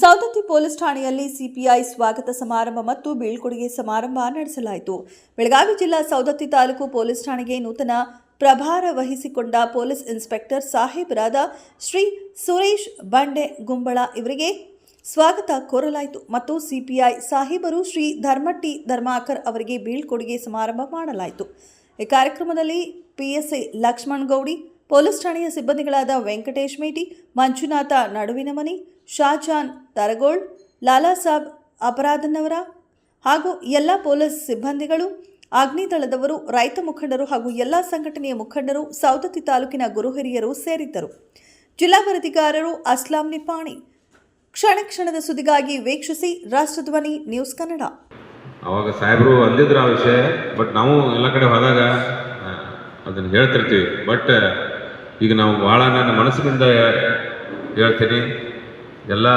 Savadatti police ಠಾಣೆಯಲ್ಲಿ CPI ಸ್ವಾಗತ ಸಮಾರಂಭ ಮತ್ತು ಬೀಳ್ಕೊಡುಗೆ ಸಮಾರಂಭ ನಡೆಸಲಾಯಿತು. ಬೆಳಗಾವಿ ಜಿಲ್ಲಾ ಸೌದತ್ತಿ ತಾಲೂಕು ಪೊಲೀಸ್ ಠಾಣೆಗೆ ನೂತನ ಪ್ರಭಾರ ವಹಿಸಿಕೊಂಡ ಪೊಲೀಸ್ ಇನ್ಸ್ಪೆಕ್ಟರ್ ಸಾಹೇಬರಾದ ಶ್ರೀ ಸುರೇಶ್ ಬಂಡೆ ಗುಂಬಳ ಇವರಿಗೆ ಸ್ವಾಗತ ಕೋರಲಾಯಿತು ಮತ್ತು ಸಿಪಿಐ ಸಾಹೇಬರು ಶ್ರೀ ಧರ್ಮಟ್ಟಿ ಧರ್ಮಾಕರ್ ಅವರಿಗೆ ಬೀಳ್ಕೊಡುಗೆ ಸಮಾರಂಭ ಮಾಡಲಾಯಿತು. ಈ ಕಾರ್ಯಕ್ರಮದಲ್ಲಿ ಪಿಎಸ್ಐ ಲಕ್ಷ್ಮಣ್ ಗೌಡಿ, ಪೊಲೀಸ್ ಠಾಣೆಯ ಸಿಬ್ಬಂದಿಗಳಾದ ವೆಂಕಟೇಶ್ ಮೇಟಿ, ಮಂಜುನಾಥ ನಡುವಿನ ಮನಿ ಶಾಜಾನ್ ತರಗೋಳ್, ಲಾಲಾ ಸಾಬ್ ಅಪರಾಧನವರ ಹಾಗೂ ಎಲ್ಲ ಪೊಲೀಸ್ ಸಿಬ್ಬಂದಿಗಳು, ಅಗ್ನಿದಳದವರು, ರೈತ ಮುಖಂಡರು ಹಾಗೂ ಎಲ್ಲ ಸಂಘಟನೆಯ ಮುಖಂಡರು ಸೌದತ್ತಿ ತಾಲೂಕಿನ ಗುರುಹಿರಿಯರು ಸೇರಿದ್ದರು. ಜಿಲ್ಲಾ ವರದಿಗಾರರು ಅಸ್ಲಾಂ ನಿಪಾಣಿ ಕ್ಷಣ ಕ್ಷಣದ ಸುದ್ದಿಗಾಗಿ ವೀಕ್ಷಿಸಿ ರಾಷ್ಟ್ರಧ್ವನಿ ನ್ಯೂಸ್ ಕನ್ನಡ. ಅವಾಗ ಸಾಹೇಬರು ಅಂದಿದ್ರು ಆ ವಿಷಯ, ಬಟ್ ನಾವು ಎಲ್ಲ ಕಡೆ ಹೋದಾಗ ಅದನ್ನು ಹೇಳ್ತಿರ್ತೀವಿ. ಬಟ್, ಈಗ ನಾವು ಭಾಳ ನನ್ನ ಮನಸ್ಸಿನಿಂದ ಹೇಳ್ತೀನಿ. ಎಲ್ಲ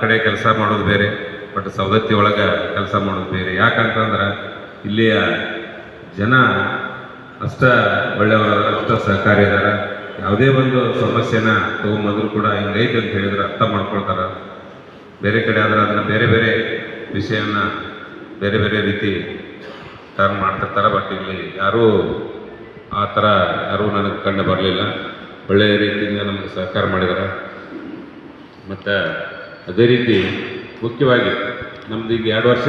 ಕಡೆ ಕೆಲಸ ಮಾಡೋದು ಬೇರೆ ಬಟ್ ಸವದತ್ತಿ ಒಳಗೆ ಕೆಲಸ ಮಾಡೋದು ಬೇರೆ. ಯಾಕಂತಂದ್ರೆ ಇಲ್ಲಿಯ ಜನ ಅಷ್ಟ ಒಳ್ಳೆಯವರ, ಅಷ್ಟ ಸಹಕಾರಿ ಇದ್ದಾರೆ ಯಾವುದೇ ಒಂದು ಸಮಸ್ಯೆನ ತೊಗೊಂಬಂದ್ರು ಕೂಡ ಹಿಂಗೈತೆ ಅಂತ ಹೇಳಿದ್ರೆ ಅರ್ಥ ಮಾಡ್ಕೊಳ್ತಾರೆ. ಬೇರೆ ಕಡೆ ಆದ್ರೆ ಅದನ್ನ ಬೇರೆ ಬೇರೆ ವಿಷಯನ ಬೇರೆ ಬೇರೆ ರೀತಿ ಟರ್ನ್ ಮಾಡ್ತಿರ್ತಾರೆ ಬಟ್ ಇಲ್ಲಿ ಯಾರೂ ಆ ಥರ ಯಾರೂ ನನಗೆ ಕಂಡು ಬರಲಿಲ್ಲ. ಒಳ್ಳೆಯ ರೀತಿಯಿಂದ ನಮಗೆ ಸಹಕಾರ ಮಾಡಿದ್ದಾರೆ ಮತ್ತು ಅದೇ ರೀತಿ ಮುಖ್ಯವಾಗಿ ನಮ್ದು ಈಗ ಎರಡು ವರ್ಷ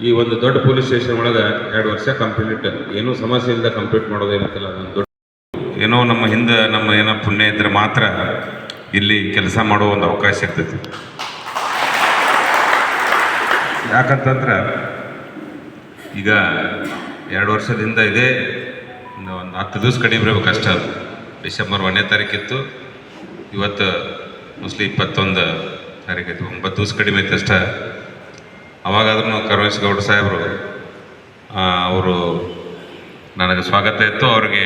ಈ ಒಂದು ದೊಡ್ಡ ಪೊಲೀಸ್ ಸ್ಟೇಷನ್ ಒಳಗೆ ಎರಡು ವರ್ಷ ಕಂಪ್ಲೀಟ್. ಏನೂ ಸಮಸ್ಯೆ ಇಲ್ಲದೆ ಕಂಪ್ಲೀಟ್ ಮಾಡೋದೇನಂತಿಲ್ಲ ಅದೊಂದು ದೊಡ್ಡ ಏನೋ ನಮ್ಮ ಹಿಂದೆ ನಮ್ಮ ಏನೋ ಪುಣ್ಯ ಇದ್ದರೆ ಮಾತ್ರ ಇಲ್ಲಿ ಕೆಲಸ ಮಾಡೋ ಒಂದು ಅವಕಾಶ ಸಿಗ್ತೈತಿ ಯಾಕಂತಂದ್ರೆ ಈಗ ಎರಡು ವರ್ಷದಿಂದ ಇದೆ ಒಂದು ಹತ್ತು ದಿವಸ ಕಡಿಮೆ ಬರಬೇಕು ಅಷ್ಟೇ ಅದು. ಡಿಸೆಂಬರ್ ಒಂದನೇ ತಾರೀಕಿತ್ತು. ಇವತ್ತು ಮೋಸ್ಟ್ಲಿ ಇಪ್ಪತ್ತೊಂದು ತಾರೀಕಿತ್ತು ಒಂಬತ್ತು ದಿವಸ ಕಡಿಮೆ ಇತ್ತು ಅಷ್ಟೇ. ಅವಾಗಾದ್ರೂ ಕರುಣೇಶ್ ಗೌಡ ಸಾಹೇಬರು ಅವರು ನನಗೆ ಸ್ವಾಗತ ಇತ್ತು, ಅವ್ರಿಗೆ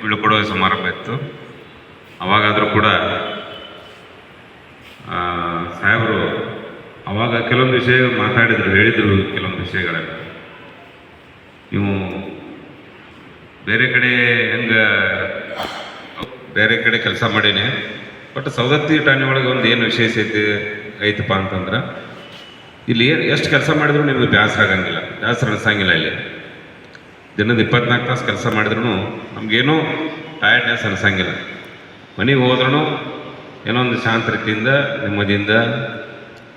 ಬೀಳ್ಕೊಡುವ ಸಮಾರಂಭ ಇತ್ತು. ಅವಾಗಾದರೂ ಕೂಡ ಸಾಹೇಬರು ಅವಾಗ ಕೆಲವೊಂದು ವಿಷಯ ಮಾತಾಡಿದರು, ಹೇಳಿದರು ಕೆಲವೊಂದು ವಿಷಯಗಳೆಲ್ಲ ನೀವು ಬೇರೆ ಕಡೆ ಹೆಂಗೆ, ಬೇರೆ ಕಡೆ ಕೆಲಸ ಮಾಡೀನಿ. ಬಟ್ ಸವದತ್ತಿ ಠಾಣೆ ಒಳಗೆ ಒಂದು ಏನು ವಿಶೇಷ ಐತಿ, ಐತಪ್ಪ ಅಂತಂದ್ರೆ, ಇಲ್ಲಿ ಏನು ಎಷ್ಟು ಕೆಲಸ ಮಾಡಿದ್ರು ನಿಮಗೆ ಬೇಸರ ಆಗಂಗಿಲ್ಲ ಬೇಸರ ಅನಿಸಂಗಿಲ್ಲ ಇಲ್ಲಿ. ದಿನದ ಇಪ್ಪತ್ನಾಲ್ಕು ತಾಸು ಕೆಲಸ ಮಾಡಿದ್ರು ನಮಗೇನೂ ಟಯರ್ಡ್ನೆಸ್ ಅನಿಸಂಗಿಲ್ಲ. ಮನೆಗೆ ಹೋದ್ರೂ ಏನೋ ಒಂದು ಶಾಂತ ರೀತಿಯಿಂದ ನೆಮ್ಮದಿಯಿಂದ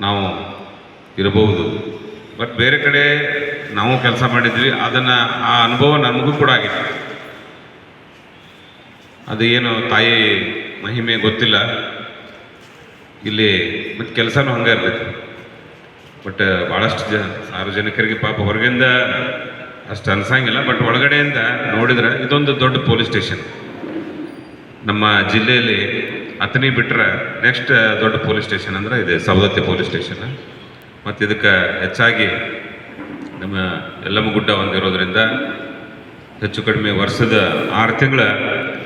ನಾವು ಇರಬಹುದು ಬಟ್ ಬೇರೆ ಕಡೆ ನಾವು ಕೆಲಸ ಮಾಡಿದ್ವಿ, ಅದನ್ನು ಆ ಅನುಭವ ನಮಗೂ ಕೂಡ ಆಗಿತ್ತು. ಅದು ಏನು ತಾಯಿ ಮಹಿಮೆ ಗೊತ್ತಿಲ್ಲ. ಇಲ್ಲಿ ಮತ್ತು ಕೆಲಸನೂ ಹಂಗೆ ಇರ್ತೈತಿ ಬಟ್ ಭಾಳಷ್ಟು ಜನ, ಸಾರ್ವಜನಿಕರಿಗೆ ಪಾಪ ಹೊರಗಿಂದ ಅಷ್ಟು ಅನ್ಸಂಗಿಲ್ಲ. ಬಟ್ ಒಳಗಡೆಯಿಂದ ನೋಡಿದ್ರೆ ಇದೊಂದು ದೊಡ್ಡ ಪೊಲೀಸ್ ಸ್ಟೇಷನ್. ನಮ್ಮ ಜಿಲ್ಲೆಯಲ್ಲಿ ಅತನಿ ಬಿಟ್ಟರೆ ನೆಕ್ಸ್ಟ್ ದೊಡ್ಡ ಪೊಲೀಸ್ ಸ್ಟೇಷನ್ ಅಂದ್ರೆ ಇದೆ ಸವದತ್ತಿ ಪೊಲೀಸ್ ಸ್ಟೇಷನ್. ಮತ್ತು ಇದಕ್ಕೆ ಹೆಚ್ಚಾಗಿ ನಮ್ಮ ಯಲ್ಲಮ್ಮಗುಡ್ಡ ಒಂದಿರೋದ್ರಿಂದ ಹೆಚ್ಚು ಕಡಿಮೆ ವರ್ಷದ ಆರು ತಿಂಗಳ